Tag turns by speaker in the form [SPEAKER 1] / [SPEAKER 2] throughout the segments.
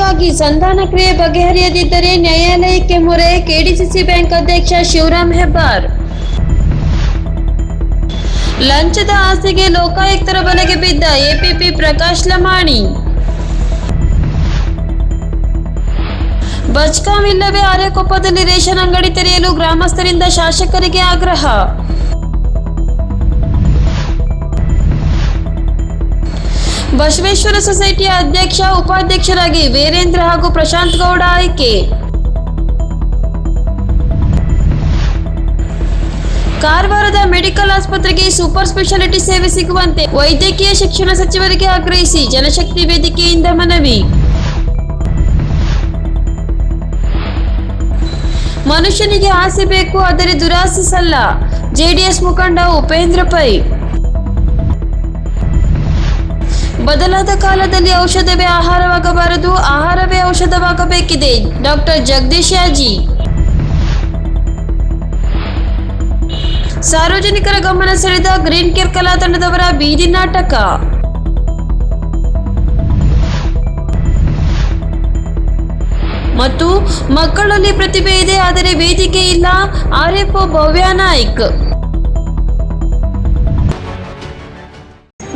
[SPEAKER 1] ವಿಮೆ ಸಂಧಾನ ಕ್ರಿಯೆ ಬಗೆಹರಿಯದಿದ್ದರೆ ನ್ಯಾಯಾಲಯಕ್ಕೆ ಮೊರೆ ಕೆಡಿಸಿಸಿ ಬ್ಯಾಂಕ್ ಅಧ್ಯಕ್ಷ ಶಿವರಾಮ್ ಹೆಬ್ಬಾರ್. ಲಂಚದ ಆಸೆಗೆ ಲೋಕಾಯುಕ್ತರ ಬಲೆಗೆ ಬಿದ್ದ ಎಪಿಪಿ ಪ್ರಕಾಶ್ ಲಮಾಣಿ. ಬಚ್ಕಾಂ ಇಲ್ಲವೇ ಅರೆಕೊಪ್ಪದಲ್ಲಿ ರೇಷನ್ ಅಂಗಡಿ ತೆರೆಯಲು ಗ್ರಾಮಸ್ಥರಿಂದ ಶಾಸಕರಿಗೆ ಆಗ್ರಹ. ಬಸವೇಶ್ವರ ಸೊಸೈಟಿಯ ಅಧ್ಯಕ್ಷ, ಉಪಾಧ್ಯಕ್ಷರಾಗಿ ವೀರೇಂದ್ರ ಹಾಗೂ ಪ್ರಶಾಂತ್ ಗೌಡ ಆಯ್ಕೆ. ಕಾರವಾರದ ಮೆಡಿಕಲ್ ಆಸ್ಪತ್ರೆಗೆ ಸೂಪರ್ ಸ್ಪೆಷಾಲಿಟಿ ಸೇವೆ ಸಿಗುವಂತೆ ವೈದ್ಯಕೀಯ ಶಿಕ್ಷಣ ಸಚಿವರಿಗೆ ಆಗ್ರಹಿಸಿ ಜನಶಕ್ತಿ ವೇದಿಕೆಯಿಂದ ಮನವಿ. ಮನುಷ್ಯನಿಗೆ ಆಸೆ ಬೇಕು ಆದರೆ ದುರಾಸೆ ಸಲ್ಲ. ಜೆಡಿಎಸ್ ಮುಖಂಡ ಉಪೇಂದ್ರ ಪೈ. ಬದಲಾದ ಕಾಲದಲ್ಲಿ ಔಷಧವೇ ಆಹಾರವಾಗಬಾರದು, ಆಹಾರವೇ ಔಷಧವಾಗಬೇಕಿದೆ. ಡಾಕ್ಟರ್ ಜಗದೀಶ್ ಯಾಜಿ. ಸಾರ್ವಜನಿಕರ ಗಮನ ಸೆಳೆದ ಗ್ರೀನ್ ಕೇರ್ ಕಲಾ ತಂಡದವರ ಬೀದಿ ನಾಟಕ. ಮತ್ತು ಮಕ್ಕಳಲ್ಲಿ ಪ್ರತಿಭೆ ಇದೆ, ಆದರೆ ವೇದಿಕೆ ಇಲ್ಲ. ಆರ್ಎಫ್ಒ ಭವ್ಯ ನಾಯ್ಕ್.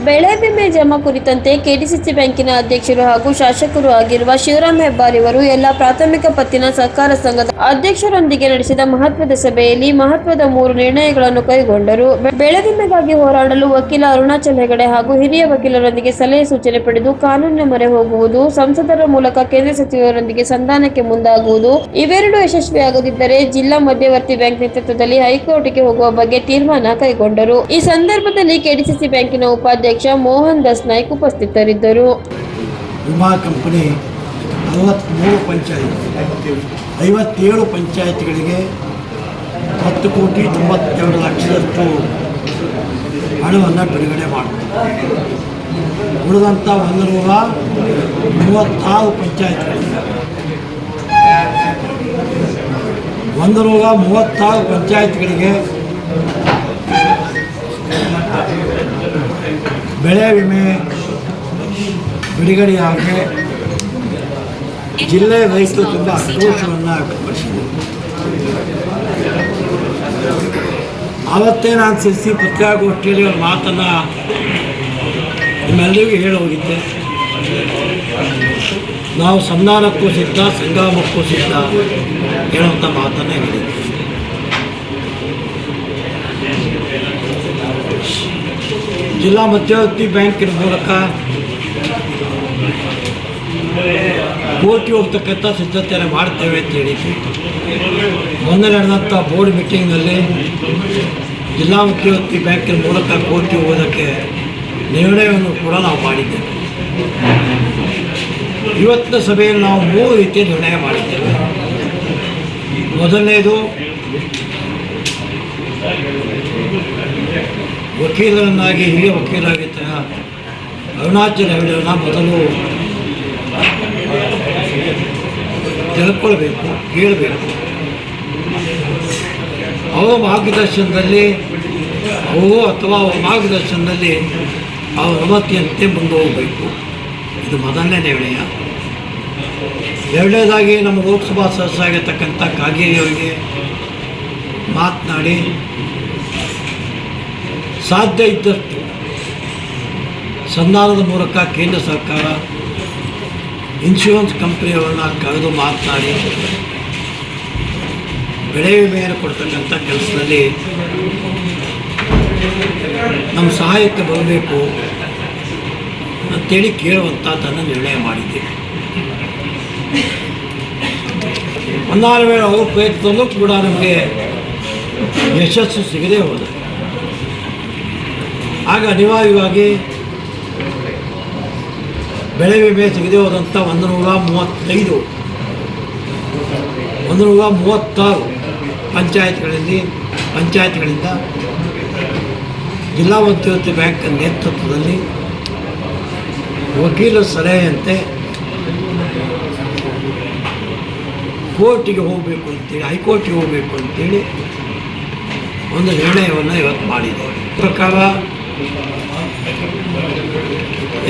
[SPEAKER 1] ಬೆಳೆ ವಿಮೆ ಜಮಾ ಕುರಿತಂತೆ ಕೆಡಿಸಿಸಿ ಬ್ಯಾಂಕಿನ ಅಧ್ಯಕ್ಷರು ಹಾಗೂ ಶಾಸಕರು ಆಗಿರುವ ಶಿವರಾಮ್ ಹೆಬ್ಬಾರಿ ಅವರು ಎಲ್ಲ ಪ್ರಾಥಮಿಕ ಪತ್ತಿನ ಸಹಕಾರ ಸಂಘದ ಅಧ್ಯಕ್ಷರೊಂದಿಗೆ ನಡೆಸಿದ ಮಹತ್ವದ ಸಭೆಯಲ್ಲಿ ಮಹತ್ವದ ಮೂರು ನಿರ್ಣಯಗಳನ್ನು ಕೈಗೊಂಡರು. ಬೆಳೆ ವಿಮೆಗಾಗಿ ಹೋರಾಡಲು ವಕೀಲ ಅರುಣಾಚಲ್ ಹೆಗಡೆ ಹಾಗೂ ಹಿರಿಯ ವಕೀಲರೊಂದಿಗೆ ಸಲಹೆ ಸೂಚನೆ ಪಡೆದು ಕಾನೂನಿನ ಮೊರೆ ಹೋಗುವುದು, ಸಂಸದರ ಮೂಲಕ ಕೇಂದ್ರ ಸಚಿವರೊಂದಿಗೆ ಸಂಧಾನಕ್ಕೆ ಮುಂದಾಗುವುದು ಇವೆರಡು ಯಶಸ್ವಿಯಾಗದಿದ್ದರೆ ಜಿಲ್ಲಾ ಮಧ್ಯವರ್ತಿ ಬ್ಯಾಂಕ್ ನೇತೃತ್ವದಲ್ಲಿ ಹೈಕೋರ್ಟ್ಗೆ ಹೋಗುವ ಬಗ್ಗೆ ತೀರ್ಮಾನ ಕೈಗೊಂಡರು. ಈ ಸಂದರ್ಭದಲ್ಲಿ ಕೆಡಿಸಿಸಿ ಬ್ಯಾಂಕಿನ ಉಪಾಧ್ಯಕ್ಷ ಮೋಹನ್ ದಾಸ್ ನಾಯ್ಕ್ ಉಪಸ್ಥಿತರಿದ್ದರು.
[SPEAKER 2] ವಿಮಾ ಕಂಪನಿ ನಲವತ್ತ್ಮೂರು ಪಂಚಾಯತ್, ಐವತ್ತೇಳು ಪಂಚಾಯತ್ಗಳಿಗೆ ಹತ್ತು ಕೋಟಿ ತೊಂಬತ್ತೆರಡು ಲಕ್ಷದಷ್ಟು ಹಣವನ್ನು ಬಿಡುಗಡೆ ಮಾಡ್ತಾರೆ ಉಳಿದಂಥ ಒಂದು ನೂರ ಮೂವತ್ತಾರು ಪಂಚಾಯತ್ಗಳಿಗೆ ಒಂದು ನೂರ ಮೂವತ್ತಾರು ಪಂಚಾಯತ್ಗಳಿಗೆ ಬೆಳೆ ವಿಮೆ ಬಿಡುಗಡೆಯಾಗಿ ಜಿಲ್ಲೆ ರೈತರು ತುಂಬ ಆಕ್ರೋಶವನ್ನು ವ್ಯಕ್ತಪಡಿಸಿದರು ಆವತ್ತೇ ನಾನು ಸಿರಿಸಿ ಪತ್ರಿಕಾಗೋಷ್ಠಿಯಲ್ಲಿ ಅವ್ರ ಮಾತನ್ನು ನಿಮ್ಮೆಲ್ಲರಿಗೂ ಹೇಳಿ ಹೋಗಿದ್ದೆ. ನಾವು ಸಂಧಾನಕ್ಕೂ ಸಿದ್ಧ ಸಂಗಮಕ್ಕೂ ಸಿದ್ಧ ಹೇಳುವಂಥ ಮಾತನ್ನೇ ಹೇಳಿದ್ದೆ. ಜಿಲ್ಲಾ ಮಧ್ಯವರ್ತಿ ಬ್ಯಾಂಕಿನ ಮೂಲಕ ಕೋರ್ಟ್ಗೆ ಹೋಗ್ತಕ್ಕಂಥ ಸಿದ್ಧತೆಯನ್ನು ಮಾಡ್ತೇವೆ ಅಂತ ಹೇಳಿದ್ವಿ ಮೊನ್ನೆ ನಡೆದಂಥ ಬೋರ್ಡ್ ಮೀಟಿಂಗ್ನಲ್ಲಿ ಜಿಲ್ಲಾ ಮಧ್ಯವರ್ತಿ ಬ್ಯಾಂಕಿನ ಮೂಲಕ ಕೋರ್ಟ್ಗೆ ಹೋಗೋದಕ್ಕೆ ನಿರ್ಣಯವನ್ನು ಕೂಡ ನಾವು ಮಾಡಿದ್ದೇವೆ. ಇವತ್ತಿನ ಸಭೆಯಲ್ಲಿ ನಾವು ಮೂರು ರೀತಿಯ ನಿರ್ಣಯ ಮಾಡಿದ್ದೇವೆ. ಮೊದಲನೇದು ವಕೀಲರನ್ನಾಗಿ, ಹಿರಿಯ ವಕೀಲರಾಗಿದ್ದ ಅರುಣಾಚಲ ಹೆಗಡೆಯನ್ನ ಮೊದಲು ತಿಳ್ಕೊಳ್ಬೇಕು, ಕೇಳಬೇಕು. ಅವರ ಮಾರ್ಗದರ್ಶನದಲ್ಲಿ, ಅವರು ಅಥವಾ ಅವರ ಮಾರ್ಗದರ್ಶನದಲ್ಲಿ ಅವರ ಅನುಮತಿಯಂತೆ ಮುಂದೆ ಹೋಗಬೇಕು ಇದು ಮೊದಲನೇ ನಿರ್ಣಯ ಎರಡನೇದಾಗಿ ನಮ್ಮ ಲೋಕಸಭಾ ಸದಸ್ಯರಾಗಿರ್ತಕ್ಕಂಥ ಕಾಗೇರಿಯವರಿಗೆ ಮಾತನಾಡಿ ಸಾಧ್ಯ ಇದ್ದಷ್ಟು ಸಂಧಾನದ ಮೂಲಕ ಕೇಂದ್ರ ಸರ್ಕಾರ ಇನ್ಶೂರೆನ್ಸ್ ಕಂಪ್ನಿಯವರನ್ನ ಕರೆದು ಮಾತನಾಡಿ ಬೆಳೆ ವಿಮೆಯನ್ನು ಕೊಡ್ತಕ್ಕಂಥ ಕೆಲಸದಲ್ಲಿ ನಮ್ಮ ಸಹಾಯಕ್ಕೆ ಬರಬೇಕು ಅಂತೇಳಿ ಕೇಳುವಂಥದ್ದನ್ನು ನಿರ್ಣಯ ಮಾಡಿದ್ದೆ. ಒಂದಾರು ವೇಳೆ ಅವರು ಪ್ರಯತ್ನದಲ್ಲೂ ಕೂಡ ನಮಗೆ ಯಶಸ್ಸು ಸಿಗದೇ ಹೋದ. ಆಗ ಅನಿವಾರ್ಯವಾಗಿ ಬೆಳೆ ವಿಮೆ ತೆಗೆದೇ ಹೋದಂಥ ಒಂದು ನೂರ ಮೂವತ್ತೈದು ಒಂದು ನೂರ ಮೂವತ್ತಾರು ಪಂಚಾಯತ್ಗಳಲ್ಲಿ, ಪಂಚಾಯತ್ಗಳಿಂದ ಜಿಲ್ಲಾ ಮಧ್ಯವರ್ತಿ ಬ್ಯಾಂಕ್ ನೇತೃತ್ವದಲ್ಲಿ ವಕೀಲರ ಸಲಹೆಯಂತೆ ಕೋರ್ಟಿಗೆ ಹೋಗಬೇಕು ಅಂತೇಳಿ, ಹೈಕೋರ್ಟಿಗೆ ಹೋಗಬೇಕು ಅಂತೇಳಿ ಒಂದು ನಿರ್ಣಯವನ್ನು ಇವತ್ತು ಮಾಡಿದೆ ಪ್ರಕಾರ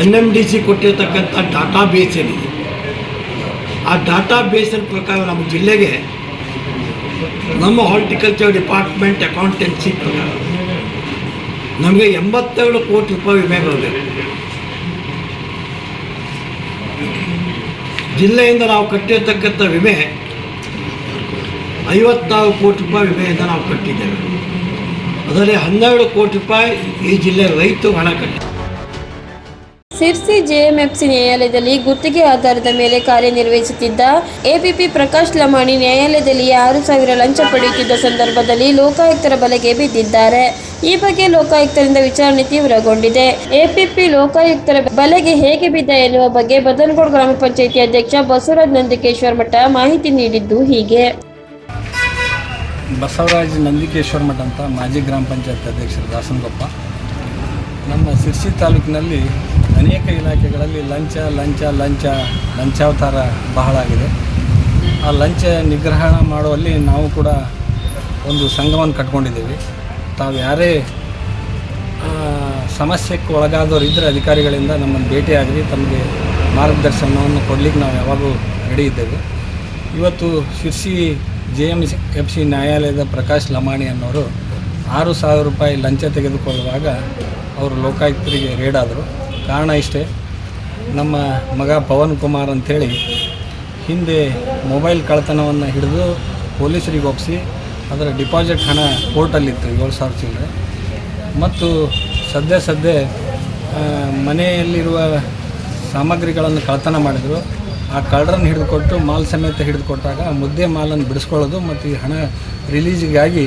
[SPEAKER 2] ಎನ್ ಎಂ ಡಿ ಸಿ ಕೊಟ್ಟಿರ್ತಕ್ಕಂಥ ಡಾಟಾ ಬೇಸ್ ಏನಿದೆ ಆ ಡಾಟಾ ಬೇಸಿನ ಪ್ರಕಾರ ನಮ್ಮ ಜಿಲ್ಲೆಗೆ ನಮ್ಮ ಹಾರ್ಟಿಕಲ್ಚರ್ ಡಿಪಾರ್ಟ್ಮೆಂಟ್ ಅಕೌಂಟೆನ್ಸಿ ಪ್ರಕಾರ ನಮಗೆ ಎಂಬತ್ತೇಳು ಕೋಟಿ ರೂಪಾಯಿ ವಿಮೆ ಬರಬೇಕು ಜಿಲ್ಲೆಯಿಂದ ನಾವು ಕಟ್ಟಿರ್ತಕ್ಕಂಥ ವಿಮೆ ಐವತ್ನಾಲ್ಕು ಕೋಟಿ ರೂಪಾಯಿ ವಿಮೆಯಿಂದ ನಾವು ಕಟ್ಟಿದ್ದೇವೆ. ಅದರಲ್ಲಿ ಹನ್ನೆರಡು ಕೋಟಿ ರೂಪಾಯಿ ಈ ಜಿಲ್ಲೆ ರೈತರು ಹಣ ಕಟ್ಟಿ
[SPEAKER 1] ಸಿರ್ಸಿ ಜೆಎಂಎಫ್ಸಿ ನ್ಯಾಯಾಲಯದಲ್ಲಿ ಗುತ್ತಿಗೆ ಆಧಾರದ ಮೇಲೆ ಕಾರ್ಯನಿರ್ವಹಿಸುತ್ತಿದ್ದ ಎಪಿಪಿ ಪ್ರಕಾಶ್ ಲಮಾಣಿ ನ್ಯಾಯಾಲಯದಲ್ಲಿ ಆರು ಸಾವಿರ ಲಂಚ ಪಡೆಯುತ್ತಿದ್ದ ಸಂದರ್ಭದಲ್ಲಿ ಲೋಕಾಯುಕ್ತರ ಬಲೆಗೆ ಬಿದ್ದಿದ್ದಾರೆ. ಈ ಬಗ್ಗೆ ಲೋಕಾಯುಕ್ತರಿಂದ ವಿಚಾರಣೆ ತೀವ್ರಗೊಂಡಿದೆ. ಎಪಿಪಿ ಲೋಕಾಯುಕ್ತರ ಬಲೆಗೆ ಹೇಗೆ ಬಿದ್ದ ಎನ್ನುವ ಬಗ್ಗೆ ಬದನಗೋಡ್ ಗ್ರಾಮ ಪಂಚಾಯಿತಿ ಅಧ್ಯಕ್ಷ ಬಸವರಾಜ್ ನಂದಿಕೇಶ್ವರ ಮಠ ಮಾಹಿತಿ ನೀಡಿದ್ದು ಹೀಗೆ.
[SPEAKER 3] ಬಸವರಾಜ್ ನಂದಿಕೇಶ್ವರ ಮಠ ಅಂತ ಮಾಜಿ ಗ್ರಾಮ ಪಂಚಾಯತ್ ಅಧ್ಯಕ್ಷರು ದಾಸನಗೊಪ್ಪ. ನಮ್ಮ ಸಿರ್ಸಿ ತಾಲೂಕಿನಲ್ಲಿ ಅನೇಕ ಇಲಾಖೆಗಳಲ್ಲಿ ಲಂಚ ಲಂಚ ಲಂಚ, ಲಂಚಾವತಾರ ಬಹಳ ಆಗಿದೆ. ಆ ಲಂಚ ನಿಗ್ರಹಣ ಮಾಡುವಲ್ಲಿ ನಾವು ಕೂಡ ಒಂದು ಸಂಘವನ್ನು ಕಟ್ಕೊಂಡಿದ್ದೀವಿ. ತಾವು ಯಾರೇ ಸಮಸ್ಯೆಗೆ ಒಳಗಾದವರು ಇದ್ದರೆ ಅಧಿಕಾರಿಗಳಿಂದ ನಮ್ಮನ್ನು ಭೇಟಿಯಾಗಲಿ ತಮಗೆ ಮಾರ್ಗದರ್ಶನವನ್ನು ಕೊಡಲಿಕ್ಕೆ ನಾವು ಯಾವಾಗಲೂ ರೆಡಿ ಇದ್ದೇವೆ. ಇವತ್ತು Sirsi J M F C ನ್ಯಾಯಾಲಯದ ಪ್ರಕಾಶ್ ಲಮಾಣಿ ಅನ್ನೋರು ಆರು ಸಾವಿರ ರೂಪಾಯಿ ಲಂಚ ತೆಗೆದುಕೊಳ್ಳುವಾಗ ಅವರು ಲೋಕಾಯುಕ್ತರಿಗೆ ರೇಡ್ ಆದರು. ಕಾರಣ ಇಷ್ಟೇ, ನಮ್ಮ ಮಗ ಪವನ್ ಕುಮಾರ್ ಅಂಥೇಳಿ ಹಿಂದೆ ಮೊಬೈಲ್ ಕಳ್ಳತನವನ್ನು ಹಿಡಿದು ಪೊಲೀಸರಿಗೆ ಒಪ್ಪಿಸಿ ಅದರ ಡಿಪಾಸಿಟ್ ಹಣ ಕೋರ್ಟಲ್ಲಿತ್ತು ಏಳು ಸಾವಿರ ಚಿಲ್ಲರೆ. ಮತ್ತು ಸದ್ಯ ಸದ್ಯ ಮನೆಯಲ್ಲಿರುವ ಸಾಮಗ್ರಿಗಳನ್ನು ಕಳ್ಳತನ ಮಾಡಿದರು. ಆ ಕಳ್ಳರನ್ನು ಹಿಡಿದುಕೊಟ್ಟು ಮಾಲ್ ಸಮೇತ ಹಿಡಿದುಕೊಟ್ಟಾಗ ಮುದ್ದೆ ಮಾಲನ್ನು ಬಿಡಿಸ್ಕೊಳ್ಳೋದು ಮತ್ತು ಈ ಹಣ ರಿಲೀಸಿಗಾಗಿ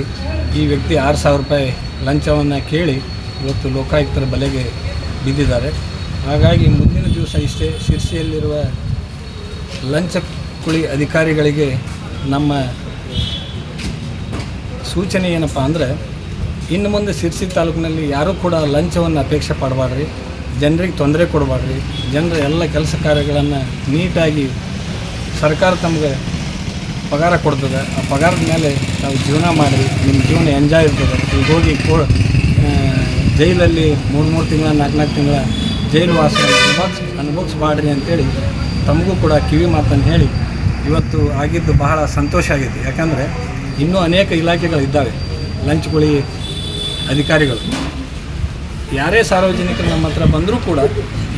[SPEAKER 3] ಈ ವ್ಯಕ್ತಿ ಆರು ಸಾವಿರ ರೂಪಾಯಿ ಲಂಚವನ್ನು ಕೇಳಿ ಇವತ್ತು ಲೋಕಾಯುಕ್ತರ ಬಲೆಗೆ ಬಿದ್ದಿದ್ದಾರೆ. ಹಾಗಾಗಿ ಮುಂದಿನ ದಿವಸ ಇಷ್ಟೇ ಶಿರ್ಸಿಯಲ್ಲಿರುವ ಲಂಚ ಕುಳಿ ಅಧಿಕಾರಿಗಳಿಗೆ ನಮ್ಮ ಸೂಚನೆ ಏನಪ್ಪ ಅಂದರೆ, ಇನ್ನು ಮುಂದೆ ಶಿರ್ಸಿ ತಾಲೂಕಿನಲ್ಲಿ ಯಾರೂ ಕೂಡ ಲಂಚವನ್ನು ಅಪೇಕ್ಷೆ ಪಡಬಾರ್ರಿ ಜನರಿಗೆ ತೊಂದರೆ ಕೊಡಬಾರ್ರಿ ಜನರ ಎಲ್ಲ ಕೆಲಸ ಕಾರ್ಯಗಳನ್ನು ನೀಟಾಗಿ ಸರ್ಕಾರ ತಮಗೆ ಪಗಾರ ಕೊಡ್ತದೆ. ಆ ಪಗಾರದ ಮೇಲೆ ನಾವು ಜೀವನ ಮಾಡಿ ನಿಮ್ಮ ಜೀವನ ಎಂಜಾಯ್ ಇರ್ತದೆ. ಈಗ ಹೋಗಿ ಕೋ ಜೈಲಲ್ಲಿ ಮೂರು ಮೂರು ತಿಂಗಳ, ನಾಲ್ಕು ನಾಲ್ಕು ತಿಂಗಳ ಜೈಲು ವಾಸ ಅನುಭವಿಸ್ ಮಾಡಿರಿ ಅಂತೇಳಿ ತಮಗೂ ಕೂಡ ಕಿವಿ ಮಾತನ್ನು ಹೇಳಿ ಇವತ್ತು ಆಗಿದ್ದು ಬಹಳ ಸಂತೋಷ ಆಗೈತಿ. ಯಾಕಂದರೆ ಇನ್ನೂ ಅನೇಕ ಇಲಾಖೆಗಳಿದ್ದಾವೆ. ಲಂಚ್ಗುಳಿ ಅಧಿಕಾರಿಗಳು. ಯಾರೇ ಸಾರ್ವಜನಿಕರು ನಮ್ಮ ಹತ್ರ ಬಂದರೂ ಕೂಡ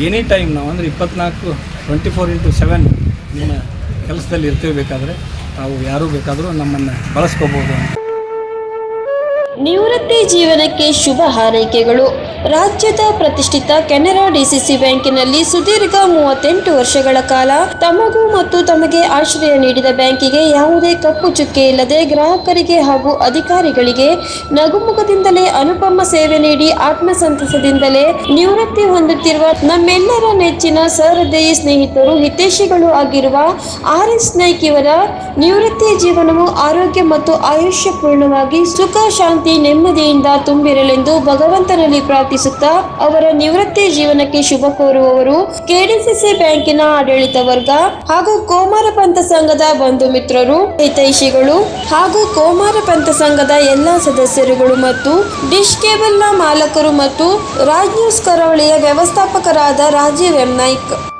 [SPEAKER 3] ಎನಿ ಟೈಮ್ ನಾವು ಅಂದರೆ ಇಪ್ಪತ್ನಾಲ್ಕು ಟ್ವೆಂಟಿ ಫೋರ್ ಇಂಟು ಸೆವೆನ್ ನಿಮ್ಮ ಕೆಲಸದಲ್ಲಿ ಇರ್ತೀವಿ ಬೇಕಾದರೆ, ತಾವು ಯಾರೂ ಬೇಕಾದರೂ ನಮ್ಮನ್ನು ಬಳಸ್ಕೋಬೋದು ಅಂತ.
[SPEAKER 1] ನಿವೃತ್ತಿ ಜೀವನಕ್ಕೆ ಶುಭ ಹಾರೈಕೆಗಳು. ರಾಜ್ಯದ ಪ್ರತಿಷ್ಠಿತ ಕೆನರಾ ಡಿಸಿಸಿ ಬ್ಯಾಂಕಿನಲ್ಲಿ ಸುದೀರ್ಘ ಮೂವತ್ತೆಂಟು ವರ್ಷಗಳ ಕಾಲ ತಮಗೂ ಮತ್ತು ತಮಗೆ ಆಶ್ರಯ ನೀಡಿದ ಬ್ಯಾಂಕಿಗೆ ಯಾವುದೇ ಕಪ್ಪು ಚುಕ್ಕೆ ಇಲ್ಲದೆ ಗ್ರಾಹಕರಿಗೆ ಹಾಗೂ ಅಧಿಕಾರಿಗಳಿಗೆ ನಗುಮುಖದಿಂದಲೇ ಅನುಪಮ ಸೇವೆ ನೀಡಿ ಆತ್ಮಸಂತಸದಿಂದಲೇ ನಿವೃತ್ತಿ ಹೊಂದುತ್ತಿರುವ ನಮ್ಮೆಲ್ಲರ ನೆಚ್ಚಿನ ಸಹೃದಯಿ ಸ್ನೇಹಿತರು ಹಿತೇಶಿಗಳು ಆಗಿರುವ ಆರ್ ಎಸ್ ನಾಯ್ಕ್ ಇವರ ನಿವೃತ್ತಿ ಜೀವನವು ಆರೋಗ್ಯ ಮತ್ತು ಆಯುಷ್ಯ ಪೂರ್ಣವಾಗಿ ಸುಖ, ಶಾಂತಿ ನೆಮ್ಮದಿಯಿಂದ ತುಂಬಿರಲೆಂದು ಭಗವಂತನಲ್ಲಿ ಪ್ರಾರ್ಥಿಸುತ್ತಾ ಅವರ ನಿವೃತ್ತಿ ಜೀವನಕ್ಕೆ ಶುಭ ಕೋರುವವರು ಕೆಡಿಸಿಸಿ ಬ್ಯಾಂಕಿನ ಆಡಳಿತ ವರ್ಗ ಹಾಗೂ ಕೋಮಾರ ಪಂಥ ಸಂಘದ ಬಂಧು ಮಿತ್ರರು, ಹಿತೈಷಿಗಳು ಹಾಗೂ ಕೋಮಾರ ಪಂಥ ಸಂಘದ ಎಲ್ಲಾ ಸದಸ್ಯರುಗಳು ಮತ್ತು ಡಿಶ್ ಕೇಬಲ್ನ ಮಾಲಕರು ಮತ್ತು ರಾಜ್ ನ್ಯೂಸ್ ಕರಾವಳಿಯ ವ್ಯವಸ್ಥಾಪಕರಾದ ರಾಜೀವ್ ಎಂ. ನಾಯ್ಕ್.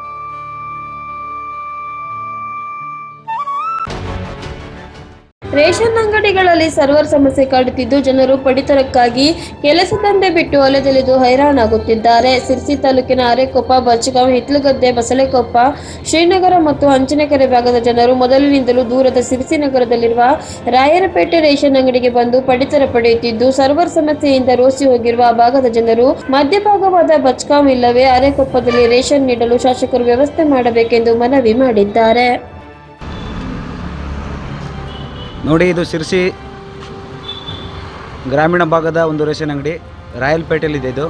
[SPEAKER 1] ರೇಷನ್ ಅಂಗಡಿಗಳಲ್ಲಿ ಸರ್ವರ್ ಸಮಸ್ಯೆ ಕಾಡುತ್ತಿದ್ದು ಜನರು ಪಡಿತರಕ್ಕಾಗಿ ಕೆಲಸ ಕೆಲಸದಂದೆ ಬಿಟ್ಟು ಹೊಲದಲ್ಲಿದ್ದು ಹೈರಾಣಾಗುತ್ತಿದ್ದಾರೆ. ಸಿರ್ಸಿ ತಾಲೂಕಿನ ಅರೆಕೊಪ್ಪ, ಬಚ್ಚಗಾಂವ್, ಹಿತ್ಲುಗದ್ದೆ, ಬಸಳೆಕೊಪ್ಪ, ಶ್ರೀನಗರ ಮತ್ತು ಹಂಚನಕೆರೆ ಭಾಗದ ಜನರು ಮೊದಲಿನಿಂದಲೂ ದೂರದ ಸಿರ್ಸಿ ನಗರದಲ್ಲಿರುವ ರಾಯರಪೇಟೆ ರೇಷನ್ ಅಂಗಡಿಗೆ ಬಂದು ಪಡಿತರ ಪಡೆಯುತ್ತಿದ್ದು, ಸರ್ವರ್ ಸಮಸ್ಯೆಯಿಂದ ರೋಸಿ ಹೋಗಿರುವ ಭಾಗದ ಜನರು ಮಧ್ಯಭಾಗವಾದ ಬಚ್ಕಾಂ ಇಲ್ಲವೇ ಅರೆಕೊಪ್ಪದಲ್ಲಿ ರೇಷನ್ ನೀಡಲು ಶಾಸಕರು ವ್ಯವಸ್ಥೆ ಮಾಡಬೇಕೆಂದು ಮನವಿ ಮಾಡಿದ್ದಾರೆ.
[SPEAKER 4] ನೋಡಿ, ಇದು ಶಿರ್ಸಿ ಗ್ರಾಮೀಣ ಭಾಗದ ಒಂದು ರೇಷನ್ ಅಂಗಡಿ, ರಾಯಲ್ ಪೇಟೆಲಿದೆ ಇದು.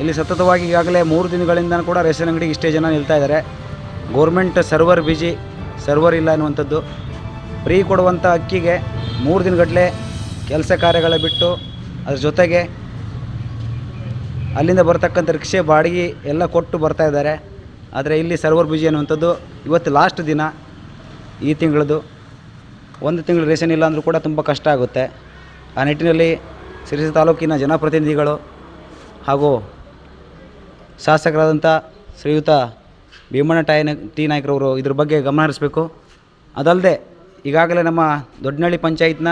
[SPEAKER 4] ಇಲ್ಲಿ ಸತತವಾಗಿ ಈಗಾಗಲೇ ಮೂರು ದಿನಗಳಿಂದ ಕೂಡ ರೇಷನ್ ಅಂಗಡಿಗೆ ಇಷ್ಟೇ ಜನ ನಿಲ್ತಾ ಇದ್ದಾರೆ. ಗೋರ್ಮೆಂಟ್ ಸರ್ವರ್ ಬಿಜಿ, ಸರ್ವರ್ ಇಲ್ಲ ಅನ್ನುವಂಥದ್ದು ಫ್ರೀ ಕೊಡುವಂಥ ಅಕ್ಕಿಗೆ ಮೂರು ದಿನಗಟ್ಟಲೆ ಕೆಲಸ ಕಾರ್ಯಗಳ ಬಿಟ್ಟು ಅದ್ರ ಜೊತೆಗೆ ಅಲ್ಲಿಂದ ಬರ್ತಕ್ಕಂಥ ರಿಕ್ಷೆ, ಬಾಡಿಗೆ ಎಲ್ಲ ಕೊಟ್ಟು ಬರ್ತಾ ಇದ್ದಾರೆ. ಆದರೆ ಇಲ್ಲಿ ಸರ್ವರ್ ಬಿಜಿ ಅನ್ನುವಂಥದ್ದು ಇವತ್ತು ಲಾಸ್ಟ್ ದಿನ ಈ ತಿಂಗಳದು ಒಂದು ತಿಂಗಳು ರೇಷನ್ ಇಲ್ಲ ಅಂದರೂ ಕೂಡ ತುಂಬ ಕಷ್ಟ ಆಗುತ್ತೆ. ಆ ನಿಟ್ಟಿನಲ್ಲಿ ಸಿರಿಸಿ ತಾಲೂಕಿನ ಜನಪ್ರತಿನಿಧಿಗಳು ಹಾಗೂ ಶಾಸಕರಾದಂಥ ಶ್ರೀಯುತ ಭೀಮಣ್ಣ ಟಾಯ್ ಟಿ ನಾಯ್ಕರವರು ಇದ್ರ ಬಗ್ಗೆ ಗಮನ ಹರಿಸಬೇಕು. ಅದಲ್ಲದೆ ಈಗಾಗಲೇ ನಮ್ಮ ದೊಡ್ಡನಹಳ್ಳಿ ಪಂಚಾಯತ್ನ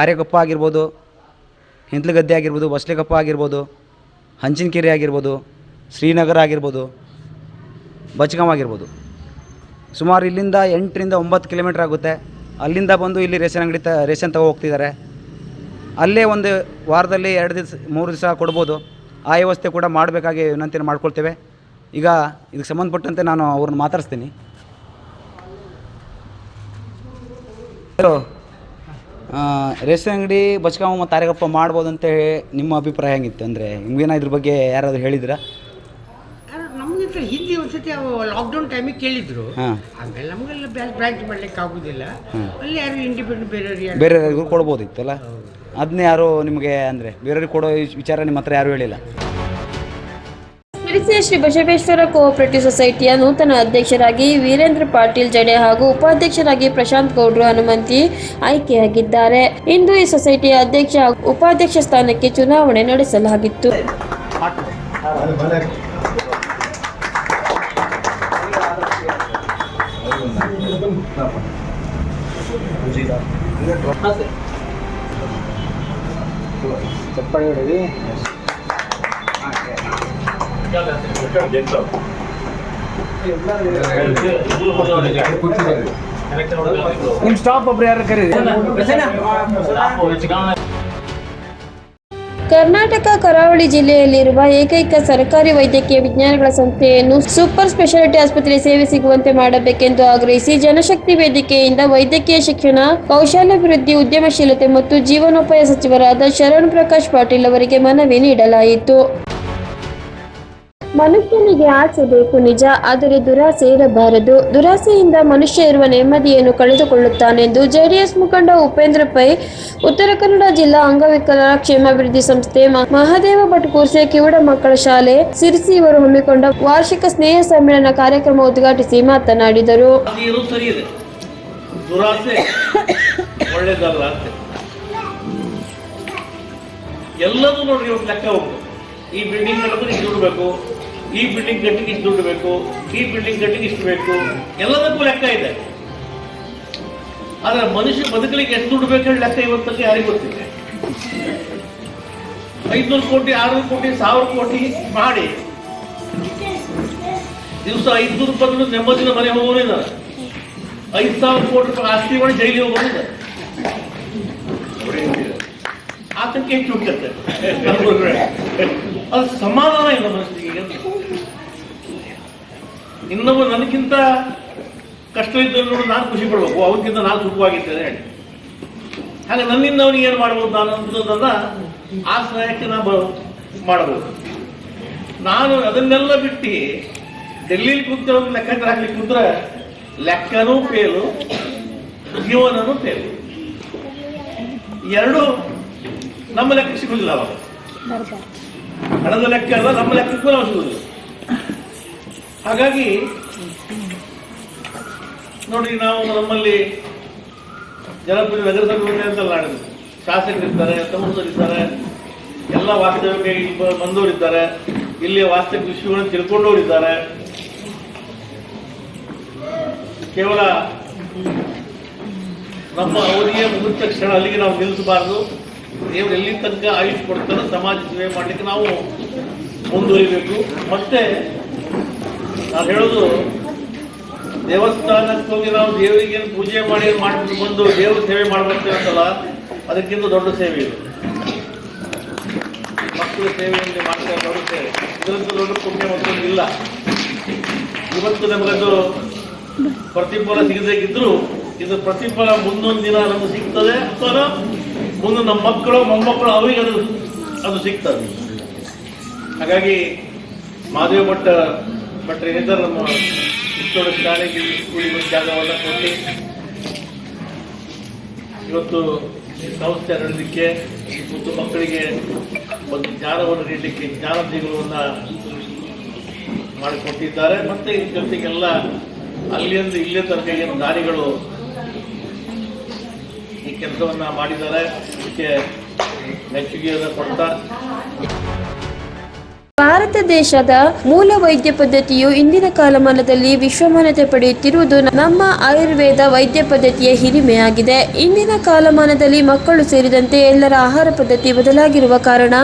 [SPEAKER 4] ಆರ್ಯಕೊಪ್ಪ ಆಗಿರ್ಬೋದು ಹಿಂತ್ಲಗದ್ದೆ ಆಗಿರ್ಬೋದು ಬಸ್ಲಿಕೊಪ್ಪ ಆಗಿರ್ಬೋದು, ಹಂಚಿನಕೆರೆ ಆಗಿರ್ಬೋದು, ಶ್ರೀನಗರ ಆಗಿರ್ಬೋದು ಬಚ್ಗಾಂ ಆಗಿರ್ಬೋದು. ಸುಮಾರು ಇಲ್ಲಿಂದ ಎಂಟರಿಂದ ಒಂಬತ್ತು ಕಿಲೋಮೀಟ್ರ್ ಆಗುತ್ತೆ. ಅಲ್ಲಿಂದ ಬಂದು ಇಲ್ಲಿ ರೇಷನ್ ಅಂಗಡಿ ತ, ರೇಷನ್ ತಗೋ ಹೋಗ್ತಿದ್ದಾರೆ. ಅಲ್ಲೇ ಒಂದು ವಾರದಲ್ಲಿ ಎರಡು ದಿವಸ, ಮೂರು ದಿವಸ ಕೊಡ್ಬೋದು. ಆ ವ್ಯವಸ್ಥೆ ಕೂಡ ಮಾಡಬೇಕಾಗಿ ವಿನಂತಿಯನ್ನು ಮಾಡ್ಕೊಳ್ತೇವೆ. ಈಗ ಇದಕ್ಕೆ ಸಂಬಂಧಪಟ್ಟಂತೆ ನಾನು ಅವ್ರನ್ನ ಮಾತಾಡಿಸ್ತೀನಿ. ಹಲೋ ರೇಷನ್ ಅಂಗಡಿ ಬಚ್ಕಾಮ ಮತ್ತು ತಾರೇಗಪ್ಪ ಮಾಡ್ಬೋದು ಅಂತ ನಿಮ್ಮ ಅಭಿಪ್ರಾಯ ಹೆಂಗಿತ್ತು? ಅಂದರೆ ನಿಮ್ಗೇನ ಇದ್ರ ಬಗ್ಗೆ ಯಾರಾದರೂ ಹೇಳಿದಿರಾ?
[SPEAKER 5] ನಮಗಿಂತ ಹಿಂದಿ ಒಂದ್ಸತಿ ಲಾಕ್ಡೌನ್ ಟೈಮಿಗೆ ಕೇಳಿದ್ರು. ಆಮೇಲೆ ನಮಗೆಲ್ಲ ಬ್ರಾಂಚ್ ಮಾಡ್ಲಿಕ್ಕೆ ಆಗುದಿಲ್ಲ ಅಲ್ಲಿ ಯಾರು ಇಂಡಿಪೆಂಡೆಂಟ್ ಬೇರೆಯವ್ರಿಗೆ ಬೇರೆ
[SPEAKER 4] ಬೇರೆಯವ್ರಿಗೂ ಕೊಡ್ಬೋದಿತ್ತಲ್ಲ? ಅದನ್ನ ಯಾರು ನಿಮಗೆ ಅಂದರೆ ಬೇರೆಯವ್ರಿಗೆ ಕೊಡೋ ವಿಚಾರ ನಿಮ್ಮ ಹತ್ರ ಯಾರು ಹೇಳಿಲ್ಲ.
[SPEAKER 1] ಸಿರಿಸಿಯ ಶ್ರೀ ಬಸವೇಶ್ವರ ಕೋಆಪರೇಟಿವ್ ಸೊಸೈಟಿಯ ನೂತನ ಅಧ್ಯಕ್ಷರಾಗಿ ವೀರೇಂದ್ರ ಪಾಟೀಲ್ ಜಡೆ ಹಾಗೂ ಉಪಾಧ್ಯಕ್ಷರಾಗಿ ಪ್ರಶಾಂತ್ ಗೌಡ್ರು ಹನುಮಂತಿ ಆಯ್ಕೆಯಾಗಿದ್ದಾರೆ. ಇಂದು ಈ ಸೊಸೈಟಿಯ ಅಧ್ಯಕ್ಷ ಹಾಗೂ ಉಪಾಧ್ಯಕ್ಷ ಸ್ಥಾನಕ್ಕೆ ಚುನಾವಣೆ ನಡೆಸಲಾಗಿತ್ತು. செக் பண்ணி விடுது ஸ்டாப் அப்படியா இருக்கிறது ಕರ್ನಾಟಕ ಕರಾವಳಿ ಜಿಲ್ಲೆಯಲ್ಲಿರುವ ಏಕೈಕ ಸರ್ಕಾರಿ ವೈದ್ಯಕೀಯ ವಿಜ್ಞಾನಗಳ ಸಂಸ್ಥೆಯನ್ನು ಸೂಪರ್ ಸ್ಪೆಷಾಲಿಟಿ ಆಸ್ಪತ್ರೆ ಸೇವೆ ಸಿಗುವಂತೆ ಮಾಡಬೇಕೆಂದು ಆಗ್ರಹಿಸಿ ಜನಶಕ್ತಿ ವೇದಿಕೆಯಿಂದ ವೈದ್ಯಕೀಯ ಶಿಕ್ಷಣ, ಕೌಶಲ್ಯಾಭಿವೃದ್ಧಿ, ಉದ್ಯಮಶೀಲತೆ ಮತ್ತು ಜೀವನೋಪಾಯ ಸಚಿವರಾದ ಶರಣ್ ಪ್ರಕಾಶ್ ಪಾಟೀಲ್ ಅವರಿಗೆ ಮನವಿ ನೀಡಲಾಯಿತು. ಮನುಷ್ಯನಿಗೆ ಆಸೆ ಬೇಕು, ನಿಜ. ಆದರೆ ದುರಾಸೆ ಇರಬಾರದು. ದುರಾಸೆಯಿಂದ ಮನುಷ್ಯ ಇರುವ ನೆಮ್ಮದಿಯನ್ನು ಕಳೆದುಕೊಳ್ಳುತ್ತಾನೆಂದು ಜೆಡಿಎಸ್ ಮುಖಂಡ ಉಪೇಂದ್ರ ಪೈ, ಉತ್ತರ ಕನ್ನಡ ಜಿಲ್ಲಾ ಅಂಗವಿಕಲರ ಕ್ಷೇಮಾಭಿವೃದ್ಧಿ ಸಂಸ್ಥೆ ಮಹಾದೇವ ಭಟ್ ಕೂರ್ಸೆ, ಕಿವುಡ ಮಕ್ಕಳ ಶಾಲೆ, ಸಿರಿಸಿ ಇವರು ಹಮ್ಮಿಕೊಂಡ ವಾರ್ಷಿಕ ಸ್ನೇಹ ಸಮ್ಮೇಳನ ಕಾರ್ಯಕ್ರಮ ಉದ್ಘಾಟಿಸಿ ಮಾತನಾಡಿದರು.
[SPEAKER 6] ಎಲ್ಲದೂ ಲೆಕ್ಕ ಹೋಗ್ಬೇಕು ಈ ಬಿಲ್ಡಿಂಗ್ ನೋಡಿದ್ರೆ ಇಷ್ಟು ದುಡ್ಡು ಬೇಕು ಈ ಬಿಲ್ಡಿಂಗ್ ಕಟ್ಟಿಗೆ ಇಷ್ಟು ದುಡ್ಡು ಬೇಕು, ಈ ಬಿಲ್ಡಿಂಗ್ ಕಟ್ಟಿಗೆ ಇಷ್ಟು ಬೇಕು, ಎಲ್ಲದಕ್ಕೂ ಲೆಕ್ಕ ಇದೆ. ಆದ್ರೆ ಮನುಷ್ಯ ಬದುಕಲಿಕ್ಕೆ ಎಷ್ಟು ದುಡ್ಡು ಬೇಕು ಹೇಳಿ ಲೆಕ್ಕ ಇವತ್ತಲ್ಲಿ ಯಾರಿಗೂ ಗೊತ್ತಿದೆ ಐದ್ನೂರು ಕೋಟಿ, ಆರ್ನೂರು ಕೋಟಿ, ಸಾವಿರ ಕೋಟಿ ಮಾಡಿ. ದಿವಸ ಐದ್ನೂರು ರೂಪಾಯಿ ನೆಮ್ಮದಿನ ಮನೆ ಹೋಗೋನಿಲ್ಲ ಐದು ಸಾವಿರ ಕೋಟಿ ರೂಪಾಯಿ ಆಸ್ತಿ ಮಾಡಿ ಜೈಲಿಗೆ ಹೋಗೋರಿದ್ದಾರೆ ಆತಂಕ ಹೆಚ್ಚು ಹುಟ್ಟುತ್ತೆ. ಅದು ಸಮಾಧಾನ ಇಲ್ಲ ಮನಸ್ಸಿಗೆ ಇನ್ನೊಬ್ಬ ನನಗಿಂತ ಕಷ್ಟ ಇದ್ದಲ್ಲಿ ನೋಡಿ ನಾನು ಖುಷಿ ಪಡಬೇಕು. ಅವನಿಗಿಂತ ನಾನು ಸುಖವಾಗಿದ್ದೇನೆ ಹೇಳಿ. ಹಾಗೆ ನನ್ನಿಂದ ಅವನಿಗೆ ಏನು ಮಾಡಬಹುದು ನಾನು ಅನ್ನೋದನ್ನ ಆ ಸಹಾಯಕ್ಕೆ ನಾನು ಮಾಡಬಹುದು ನಾನು ಅದನ್ನೆಲ್ಲ ಬಿಟ್ಟು ಡೆಲ್ಲಿಲಿ ಕುಂತ ಲೆಕ್ಕಾಚಾರ ಹಾಕ್ಲಿಕ್ಕೆ ಕುಂತ್ರೆ ಲೆಕ್ಕನೂ ಫೇಲು ಜೀವನನೂ ಫೇಲು. ಎರಡು ನಮ್ಮ ಲೆಕ್ಕ ಸಿಗುದಿಲ್ಲ ಅವಾಗ. ಹಣದ ಲೆಕ್ಕ ಅಲ್ಲ ನಮ್ಮ ಲೆಕ್ಕಕ್ಕೂ ನಾವು ಸಿಗುದಿಲ್ಲ ಹಾಗಾಗಿ, ನೋಡಿ, ನಾವು ನಮ್ಮಲ್ಲಿ ಜನಪ್ರಿಯ ನಗರಸಭೆ ಅಂತ ಆಡಿದ್ರು ಶಾಸಕರಿದ್ದಾರೆ ಸಂಸದರಿದ್ದಾರೆ ಎಲ್ಲ ಬ- ಬಂದವರಿದ್ದಾರೆ ಇಲ್ಲಿಯ ವಾಸ್ತವಿಕ ವಿಷಯಗಳನ್ನು ತಿಳ್ಕೊಂಡವರಿದ್ದಾರೆ ಕೇವಲ ನಮ್ಮ ಅವಧಿಯ ಮುಗಿದ ತಕ್ಷಣ ಅಲ್ಲಿಗೆ ನಾವು ನಿಲ್ಲಿಸಬಾರದು ದೇವರು ಎಲ್ಲಿ ತನಕ ಆಯುಷ್ ಕೊಡ್ತಾರೆ ಸಮಾಜ ಸೇವೆ ಮಾಡಲಿಕ್ಕೆ ನಾವು ಮುಂದುವರಿಬೇಕು. ಮತ್ತೆ ನಾನು ಹೇಳೋದು, ದೇವಸ್ಥಾನಕ್ಕೆ ಹೋಗಿ ನಾವು ದೇವರಿಗೆ ಪೂಜೆ ಮಾಡಿ ಮಾಡಿ, ಬಂದು ದೇವ್ರ ಸೇವೆ ಮಾಡ್ಬೇಕಂತಲ್ಲ ಅದಕ್ಕಿಂತ ದೊಡ್ಡ ಸೇವೆ ಇದು. ಮಕ್ಕಳ ಸೇವೆಯಲ್ಲಿ ಮಾಡ್ತಾ ದೊಡ್ಡ ಸೇವೆ. ಇದರಿಂದ ದೊಡ್ಡ ಪುಣ್ಯ ಮತ್ತೊಂದು ಇಲ್ಲ. ಇವತ್ತು ನಮಗದು ಪ್ರತಿಫಲ ಸಿಗಬೇಕಿದ್ರು, ಇದು ಪ್ರತಿಫಲ ಮುಂದೊಂದು ದಿನ ನಮ್ಗೆ ಸಿಗ್ತದೆ, ಅಥವಾ ಮುಂದೆ ನಮ್ಮ ಮಕ್ಕಳು, ಮೊಮ್ಮಕ್ಕಳು, ಅವರಿಗೆ ಅದು ಅದು ಸಿಗ್ತದೆ. ಹಾಗಾಗಿ, ಮಾದೇವ ಭಟ್ಟ ಭಟ್ರ ಏನಿದ್ದಾರೆ ನಮ್ಮ ಚಿತ್ತೋಡ ಶಾಲೆಗೆ ಸ್ಕೂಲಿಗೆ ಜಾಗವನ್ನು ಕೊಟ್ಟು ಇವತ್ತು ಸಂಸ್ಥೆ ನಡೆದಕ್ಕೆ ಮತ್ತು ಮಕ್ಕಳಿಗೆ ಒಂದು ಜ್ಞಾನವನ್ನು ನೀಡಲಿಕ್ಕೆ ಜ್ಞಾನ ದೇಗುಲವನ್ನು ಮಾಡಿಕೊಟ್ಟಿದ್ದಾರೆ. ಮತ್ತೆ ಜೊತೆಗೆಲ್ಲ ಅಲ್ಲಿಂದ ಇಲ್ಲೇ ತನಕ ಏನು ದಾರಿಗಳು ಈ ಕೆಲಸವನ್ನ ಮಾಡಿದ್ದಾರೆ. ಇದಕ್ಕೆ ಮೆಚ್ಚುಗೆಯನ್ನು ಕೊಡ್ತಾ
[SPEAKER 1] ಭಾರತ ದೇಶದ ಮೂಲ ವೈದ್ಯ ಪದ್ಧತಿಯು ಇಂದಿನ ಕಾಲಮಾನದಲ್ಲಿ ವಿಶ್ವಮಾನ್ಯತೆ ಪಡೆಯುತ್ತಿರುವುದು ನಮ್ಮ ಆಯುರ್ವೇದ ವೈದ್ಯ ಪದ್ಧತಿಯ ಹಿರಿಮೆಯಾಗಿದೆ. ಇಂದಿನ ಕಾಲಮಾನದಲ್ಲಿ ಮಕ್ಕಳು ಸೇರಿದಂತೆ ಎಲ್ಲರ ಆಹಾರ ಪದ್ಧತಿ ಬದಲಾಗಿರುವ ಕಾರಣ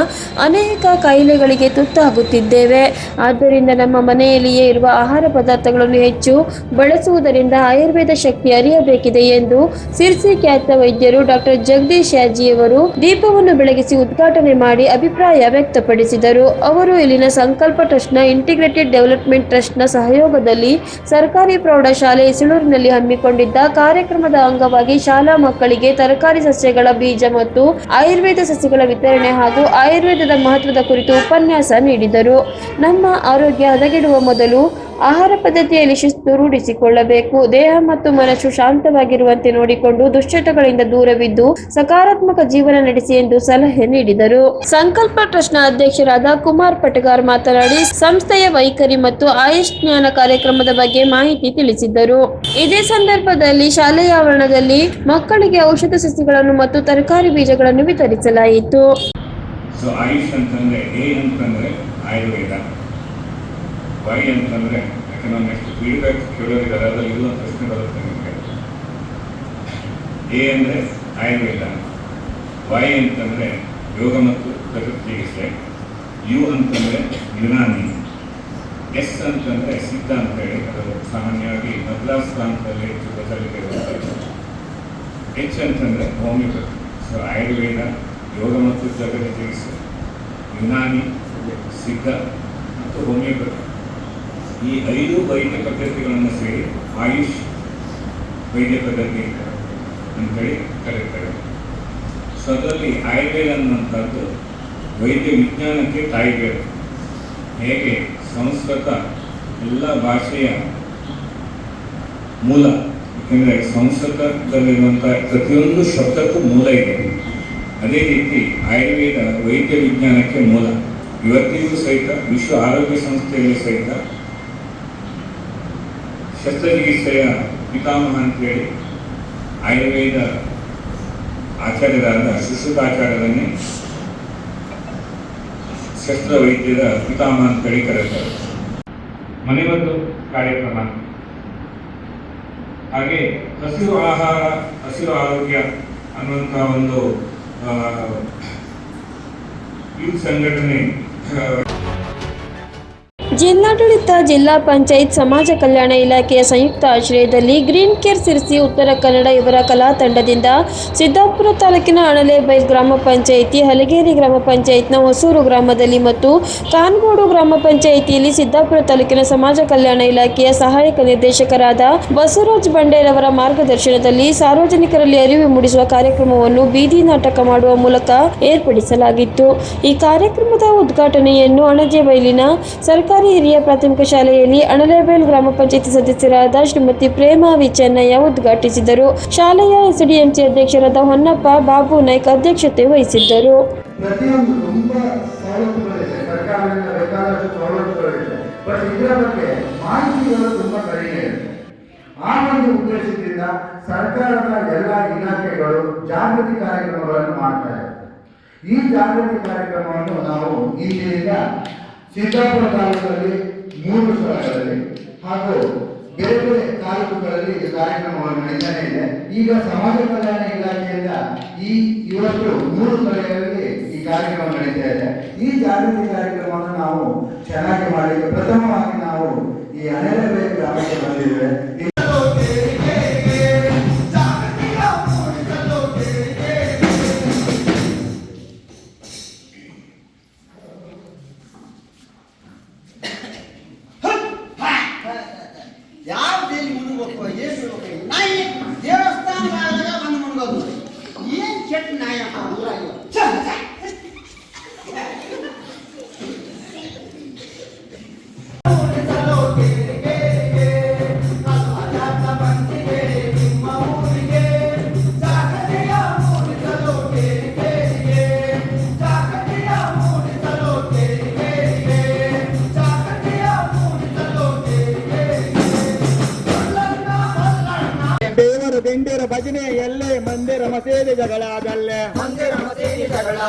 [SPEAKER 1] ಅನೇಕ ಕಾಯಿಲೆಗಳಿಗೆ ತುತ್ತಾಗುತ್ತಿದ್ದೇವೆ. ಆದ್ದರಿಂದ ನಮ್ಮ ಮನೆಯಲ್ಲಿಯೇ ಇರುವ ಆಹಾರ ಪದಾರ್ಥಗಳನ್ನು ಹೆಚ್ಚು ಬಳಸುವುದರಿಂದ ಆಯುರ್ವೇದ ಶಕ್ತಿ ಅರಿಯಬೇಕಿದೆ ಎಂದು ಸಿರ್ಸಿ ಖ್ಯಾತ ವೈದ್ಯರು ಡಾಕ್ಟರ್ ಜಗದೀಶ್ ಯಾಜಿಯವರು ದೀಪವನ್ನು ಬೆಳಗಿಸಿ ಉದ್ಘಾಟನೆ ಮಾಡಿ ಅಭಿಪ್ರಾಯ ವ್ಯಕ್ತಪಡಿಸಿದರು. ಅವರು ಇಲ್ಲಿನ ಸಂಕಲ್ಪ ಟ್ರಸ್ಟ್ನ ಇಂಟಿಗ್ರೇಟೆಡ್ ಡೆವಲಪ್ಮೆಂಟ್ ಟ್ರಸ್ಟ್ನ ಸಹಯೋಗದಲ್ಲಿ ಸರ್ಕಾರಿ ಪ್ರೌಢಶಾಲೆ ಇಸಳೂರಿನಲ್ಲಿ ಹಮ್ಮಿಕೊಂಡಿದ್ದ ಕಾರ್ಯಕ್ರಮದ ಅಂಗವಾಗಿ ಶಾಲಾ ಮಕ್ಕಳಿಗೆ ತರಕಾರಿ ಸಸ್ಯಗಳ ಬೀಜ ಮತ್ತು ಆಯುರ್ವೇದ ಸಸ್ಯಗಳ ವಿತರಣೆ ಹಾಗೂ ಆಯುರ್ವೇದದ ಮಹತ್ವದ ಕುರಿತು ಉಪನ್ಯಾಸ ನೀಡಿದರು. ನಮ್ಮ ಆರೋಗ್ಯ ಹದಗೆಡುವ ಮೊದಲು ಆಹಾರ ಪದ್ಧತಿಯಲ್ಲಿ ಶಿಸ್ತು ರೂಢಿಸಿಕೊಳ್ಳಬೇಕು. ದೇಹ ಮತ್ತು ಮನಸ್ಸು ಶಾಂತವಾಗಿರುವಂತೆ ನೋಡಿಕೊಂಡು ದುಶ್ಚಟಗಳಿಂದ ದೂರವಿದ್ದು ಸಕಾರಾತ್ಮಕ ಜೀವನ ನಡೆಸಿ ಎಂದು ಸಲಹೆ ನೀಡಿದರು. ಸಂಕಲ್ಪ ಟ್ರಸ್ಟ್ನ ಅಧ್ಯಕ್ಷರಾದ ಕುಮಾರ್ ಪಟಗಾರ್ ಮಾತನಾಡಿ, ಸಂಸ್ಥೆಯ ವೈಖರಿ ಮತ್ತು ಆಯುಷ್ ಜ್ಞಾನ ಕಾರ್ಯಕ್ರಮದ ಬಗ್ಗೆ ಮಾಹಿತಿ ತಿಳಿಸಿದ್ದರು. ಇದೇ ಸಂದರ್ಭದಲ್ಲಿ ಶಾಲೆಯ ಆವರಣದಲ್ಲಿ ಮಕ್ಕಳಿಗೆ ಔಷಧ ಸಸ್ಯಗಳನ್ನು ಮತ್ತು ತರಕಾರಿ ಬೀಜಗಳನ್ನು ವಿತರಿಸಲಾಯಿತು.
[SPEAKER 7] ಆಯುಷ್ ಅಂತಂದರೆ ಅಂತಂದರೆ ಆಯುರ್ವೇದ, ವೈ ಅಂತಂದ್ರೆ ಪ್ರಶ್ನೆ ಬರುತ್ತೆ ಅಂದರೆ ಆಯುರ್ವೇದ, ವೈ ಅಂತಂದರೆ ಯೋಗ ಮತ್ತು ಪ್ರಕೃತಿ ಚಿಕಿತ್ಸೆ. ಯು ಅಂತಂದರೆ ಯುನಾನಿ. ಎಸ್ ಅಂತಂದರೆ ಸಿದ್ಧ ಅಂತೇಳಿ, ಅದು ಸಾಮಾನ್ಯವಾಗಿ ಮದ್ರಾಸ್ ಪ್ರಾಂತದಲ್ಲಿ ಹೆಚ್ಚು ಪ್ರಚಲಿತ ಇರುತ್ತದೆ ಎಚ್ ಅಂತಂದರೆ ಹೋಮಿಯೋಪತಿ ಸೊ ಆಯುರ್ವೇದ, ಯೋಗ ಮತ್ತು ಜಗದ ಚಿಕಿತ್ಸೆ. ಯುನಾನಿ, ಸಿದ್ಧ ಮತ್ತು ಹೋಮಿಯೋಪತಿ ಈ ಐದು ವೈದ್ಯ ಪದ್ಧತಿಗಳನ್ನು ಸೇರಿ ಆಯುಷ್ ವೈದ್ಯ ಪದ್ಧತಿ ಅಂತೇಳಿ ಕರೀತಾರೆ ಸೊ ಅದರಲ್ಲಿ ಆಯುರ್ವೇದ ಅನ್ನುವಂಥದ್ದು ವೈದ್ಯ ವಿಜ್ಞಾನಕ್ಕೆ ತಾಯಿಬೇರು ಹೇಗೆ? ಸಂಸ್ಕೃತ ಎಲ್ಲ ಭಾಷೆಯ ಮೂಲ. ಯಾಕೆಂದರೆ ಸಂಸ್ಕೃತದಲ್ಲಿರುವಂಥ ಪ್ರತಿಯೊಂದು ಶಬ್ದಕ್ಕೂ ಮೂಲ ಇದೆ. ಅದೇ ರೀತಿ ಆಯುರ್ವೇದ ವೈದ್ಯ ವಿಜ್ಞಾನಕ್ಕೆ ಮೂಲ. ಇವತ್ತಿಗೂ ಸಹಿತ ವಿಶ್ವ ಆರೋಗ್ಯ ಸಂಸ್ಥೆಯಲ್ಲಿ ಸಹಿತ ಶಸ್ತ್ರಚಿಕಿತ್ಸೆಯ ಪಿತಾಮಹ ಅಂತೇಳಿ ಆಯುರ್ವೇದ ಆಚಾರ್ಯರಾದ ಸುಶ್ರುತಾಚಾರ್ಯರನ್ನೇ ಶಸ್ತ್ರವೈದ್ಯದ ಪಿತಾಮಹ ಅಂತೇಳಿ ಕರೀತಾರೆ ಮನೆಮದ್ದು ಕಾರ್ಯಕ್ರಮ. ಹಾಗೆ ಹಸಿರು ಆಹಾರ, ಹಸಿರು ಆರೋಗ್ಯ ಅನ್ನುವಂಥ ಒಂದು ಯೂತ್ ಸಂಘಟನೆ
[SPEAKER 1] ಜಿಲ್ಲಾಡಳಿತ, ಜಿಲ್ಲಾ ಪಂಚಾಯತ್, ಸಮಾಜ ಕಲ್ಯಾಣ ಇಲಾಖೆಯ ಸಂಯುಕ್ತ ಆಶ್ರಯದಲ್ಲಿ ಗ್ರೀನ್ ಕೇರ್ ಸಿರಿಸಿ ಉತ್ತರ ಕನ್ನಡ ಇವರ ಕಲಾ ತಂಡದಿಂದ ಸಿದ್ದಾಪುರ ತಾಲೂಕಿನ ಅಣಲೆಬೈಲ್ ಗ್ರಾಮ ಪಂಚಾಯಿತಿ, ಹಲಗೇರಿ ಗ್ರಾಮ ಪಂಚಾಯತ್ನ ಹೊಸೂರು ಗ್ರಾಮದಲ್ಲಿ ಮತ್ತು ಕಾನ್ಗೋಡು ಗ್ರಾಮ ಪಂಚಾಯಿತಿಯಲ್ಲಿ ಸಿದ್ದಾಪುರ ತಾಲೂಕಿನ ಸಮಾಜ ಕಲ್ಯಾಣ ಇಲಾಖೆಯ ಸಹಾಯಕ ನಿರ್ದೇಶಕರಾದ ಬಸವರಾಜ್ ಬಂಡೇರವರ ಮಾರ್ಗದರ್ಶನದಲ್ಲಿ ಸಾರ್ವಜನಿಕರಲ್ಲಿ ಅರಿವು ಮೂಡಿಸುವ ಕಾರ್ಯಕ್ರಮವನ್ನು ಬೀದಿ ನಾಟಕ ಮಾಡುವ ಮೂಲಕ ಏರ್ಪಡಿಸಲಾಗಿತ್ತು. ಈ ಕಾರ್ಯಕ್ರಮದ ಉದ್ಘಾಟನೆಯನ್ನು ಅಣಜೆಬೈಲಿನ ಸರ್ಕಾರಿ ಹಿರಿಯ ಪ್ರಾಥಮಿಕ ಶಾಲೆಯಲ್ಲಿ ಅಣಲೇಬೆಲ್ ಗ್ರಾಮ ಪಂಚಾಯತಿ ಸದಸ್ಯರಾದ ಶ್ರೀಮತಿ ಪ್ರೇಮಾ ವಿ ಚೆನ್ನಯ್ಯ ಉದ್ಘಾಟಿಸಿದರು. ಶಾಲೆಯ ಎಸ್ಡಿಎಂಸಿ ಅಧ್ಯಕ್ಷರಾದ ಹೊನ್ನಪ್ಪ, ಬಾಬು ನಾಯ್ಕ ಅಧ್ಯಕ್ಷತೆ ವಹಿಸಿದ್ದರು.
[SPEAKER 8] ಆ ಒಂದು ಉದ್ದೇಶದಿಂದ ಸರ್ಕಾರದ ಎಲ್ಲ ಇಲಾಖೆಗಳು ಜಾಗೃತಿ ಕಾರ್ಯಕ್ರಮಗಳನ್ನು ಮಾಡ್ತಾರೆ ಈ ಜಾಗೃತಿ ಕಾರ್ಯಕ್ರಮವನ್ನು ನಾವು ಇಂದಿನಿಂದ ಸಿದ್ದಾಪುರ ತಾಲೂಕಲ್ಲಿ ಮೂರು ಸ್ಥಳಗಳಲ್ಲಿ ಹಾಗೂ ಬೇರೆ ಬೇರೆ ತಾಲೂಕುಗಳಲ್ಲಿ ಈ ನಡೀತಾನೆ ಇದೆ. ಈಗ ಸಮಾಜ ಕಲ್ಯಾಣ ಇಲಾಖೆಯಿಂದ ಈ ಇವತ್ತು ಮೂರು ಸ್ಥಳಗಳಲ್ಲಿ ಈ ಕಾರ್ಯಕ್ರಮ ನಡೀತಾ ಇದೆ. ಈ ಜಾಗೃತಿ ಕಾರ್ಯಕ್ರಮವನ್ನು ನಾವು ಚೆನ್ನಾಗಿ ಮಾಡಿ, ಪ್ರಥಮವಾಗಿ ನಾವು ಈ ಅನೆಲೆ ಗ್ರಾಮಕ್ಕೆ ಬಂದಿದ್ದೇವೆ.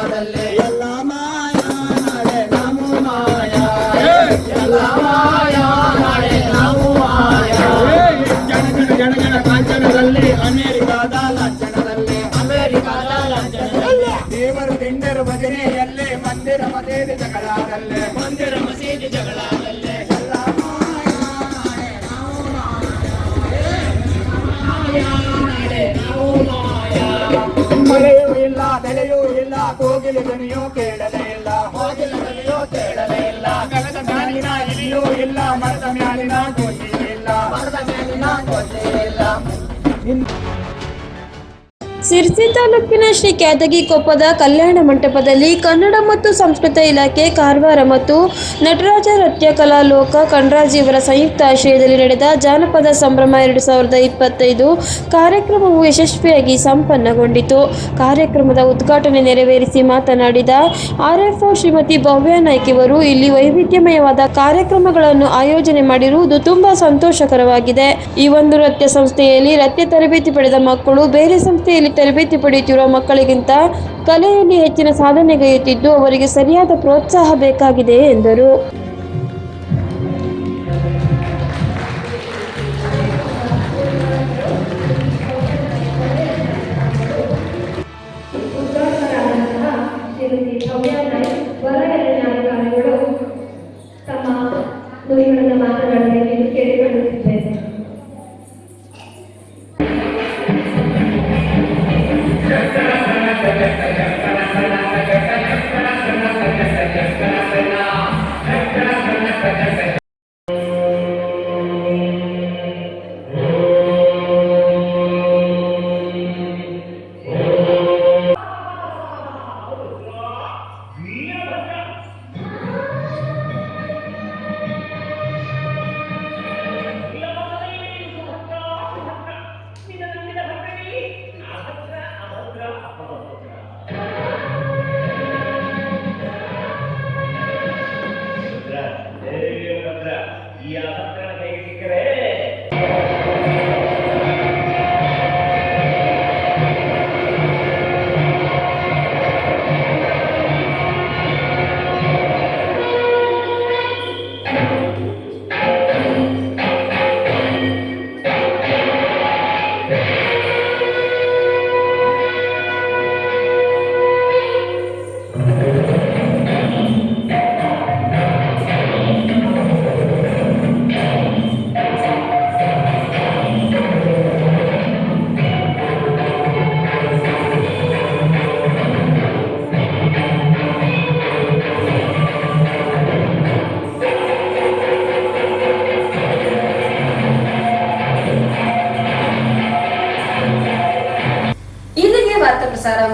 [SPEAKER 9] ಮಸೀದಿ in.
[SPEAKER 1] ಸಿರ್ಸಿ ತಾಲೂಕಿನ ಶ್ರೀ ಕ್ಯಾದಗಿ ಕೊಪ್ಪದ ಕಲ್ಯಾಣ ಮಂಟಪದಲ್ಲಿ ಕನ್ನಡ ಮತ್ತು ಸಂಸ್ಕೃತ ಇಲಾಖೆ, ಕಾರವಾರ ಮತ್ತು ನಟರಾಜ ನೃತ್ಯ ಕಲಾ ಲೋಕ, ಕಣರಾಜ್ ಇವರ ಸಂಯುಕ್ತ ಆಶ್ರಯದಲ್ಲಿ ನಡೆದ ಜಾನಪದ ಸಂಭ್ರಮ ಎರಡು ಸಾವಿರದ ಇಪ್ಪತ್ತೈದು ಕಾರ್ಯಕ್ರಮವು ಯಶಸ್ವಿಯಾಗಿ ಸಂಪನ್ನಗೊಂಡಿತು. ಕಾರ್ಯಕ್ರಮದ ಉದ್ಘಾಟನೆ ನೆರವೇರಿಸಿ ಮಾತನಾಡಿದ ಆರ್ಎಫ್ಒ ಶ್ರೀಮತಿ ಭವ್ಯ ನಾಯ್ಕ್ ಇವರು, ಇಲ್ಲಿ ವೈವಿಧ್ಯಮಯವಾದ ಕಾರ್ಯಕ್ರಮಗಳನ್ನು ಆಯೋಜನೆ ಮಾಡಿರುವುದು ತುಂಬಾ ಸಂತೋಷಕರವಾಗಿದೆ. ಈ ಒಂದು ನೃತ್ಯ ಸಂಸ್ಥೆಯಲ್ಲಿ ನೃತ್ಯ ತರಬೇತಿ ಪಡೆದ ಮಕ್ಕಳು, ಬೇರೆ ಸಂಸ್ಥೆಯಲ್ಲಿ ತರಬೇತಿ ಪಡೆಯುತ್ತಿರುವ ಮಕ್ಕಳಿಗಿಂತ ಕಲೆಯಲ್ಲಿ ಹೆಚ್ಚಿನ ಸಾಧನೆಗೈಯುತ್ತಿದ್ದು ಅವರಿಗೆ ಸರಿಯಾದ ಪ್ರೋತ್ಸಾಹ ಬೇಕಾಗಿದೆ ಎಂದರು.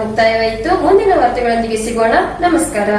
[SPEAKER 10] ಮುಕ್ತಾಯವಾಯಿತು ಮುಂದಿನ ವಾರ್ತೆಗಳೊಂದಿಗೆ ಸಿಗೋಣ. ನಮಸ್ಕಾರ.